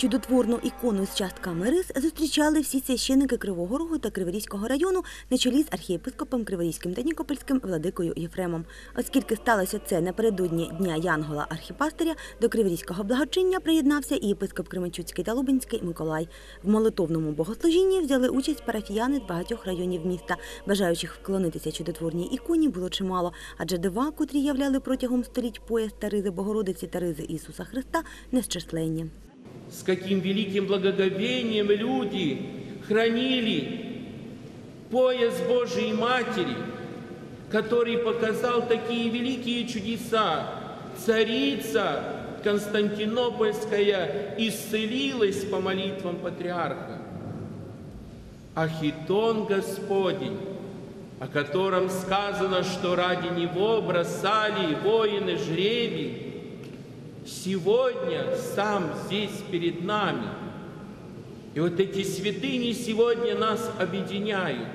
Чудотворну ікону з частками рис зустрічали всі священики Кривого Рогу та Криворізького району на чолі з архієпископом Криворізьким та Нікопольським владикою Єфремом. Оскільки сталося це напередодні Дня Янгола Архіпастиря, до Криворізького благочиння приєднався і єпископ Кременчуцький та Лубенський Миколай. В молитовному богослужінні взяли участь парафіяни з багатьох районів міста. Бажаючих вклонитися чудотворній іконі було чимало, адже дива, котрі являли протягом століть пояс та ризи Богородиці та ризи Ісуса Христа, нещисленні. С каким великим благоговением люди хранили пояс Божией Матери, который показал такие великие чудеса. Царица Константинопольская исцелилась по молитвам патриарха. А хитон Господень, о котором сказано, что ради него бросали воины жребий, сегодня сам здесь перед нами. И вот эти святыни сегодня нас объединяют,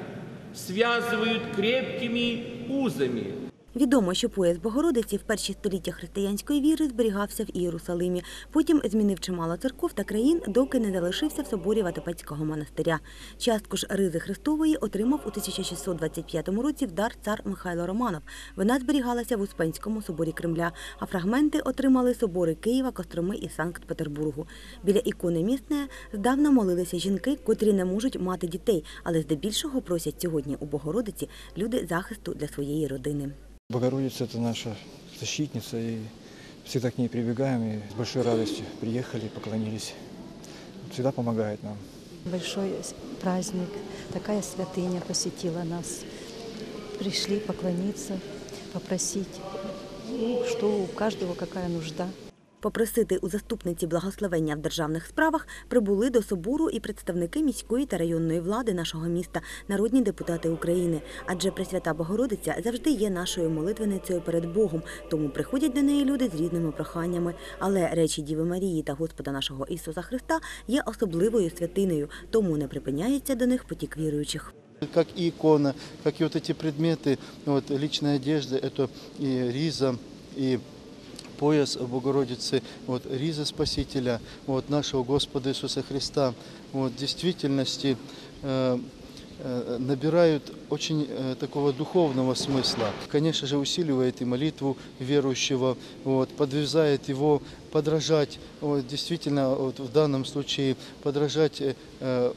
связывают крепкими узами. Відомо, що пояс Богородиці в перші століття християнської віри зберігався в Ієрусалимі. Потім змінив чимало церков та країн, доки не залишився в соборі Ватипецького монастиря. Частку ж Ризи Христової отримав у 1625 році в дар цар Михайло Романов. Вона зберігалася в Успенському соборі Кремля, а фрагменти отримали собори Києва, Костроми і Санкт-Петербургу. Біля ікони місне здавна молилися жінки, котрі не можуть мати дітей, але здебільшого просять сьогодні у Богородиці люди захисту для своєї родини. Богородица – это наша защитница, и всегда к ней прибегаем, и с большой радостью приехали, поклонились. Всегда помогает нам. Большой праздник, такая святыня посетила нас. Пришли поклониться, попросить, ну, что у каждого какая нужда. Попросити у заступниці благословення в державних справах прибули до собору і представники міської та районної влади нашого міста, народні депутати України. Адже Пресвята Богородиця завжди є нашою молитвеницею перед Богом, тому приходять до неї люди з різними проханнями. Але речі Діви Марії та Господа нашого Ісуса Христа є особливою святиною, тому не припиняється до них потік віруючих. как и икона, как и вот эти предметы, вот, личной одежды, это и риза, и пояс Богородицы, вот, риза Спасителя, вот, нашего Господа Иисуса Христа. Вот, в действительности э, э, набирают очень э, такого духовного смысла. Конечно же, усиливает и молитву верующего, вот, подвязает его подражать, вот, действительно, вот, в данном случае подражать э, э,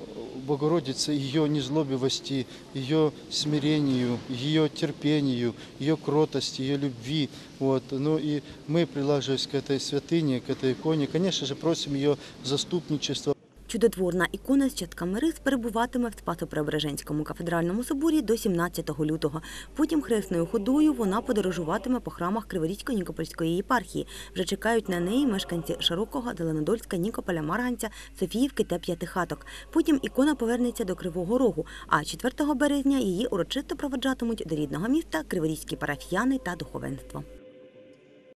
Богородице, ее незлобивости, ее смирению, ее терпению, ее кротости, ее любви. Вот. Ну и мы, прилаживаясь к этой святыне, к этой иконе, конечно же, просим ее заступничества. Чудотворна ікона з частками рис перебуватиме в Спасо-Преображенському кафедральному соборі до 17 лютого. Потім хресною ходою вона подорожуватиме по храмах Криворізько-Нікопольської єпархії. Вже чекають на неї мешканці Широкого, Зеленодольська, Нікополя, Марганця, Софіївки та П'ятихаток. Потім ікона повернеться до Кривого Рогу, а 4 березня її урочисто проведжатимуть до рідного міста криворізькі парафіяни та духовенство.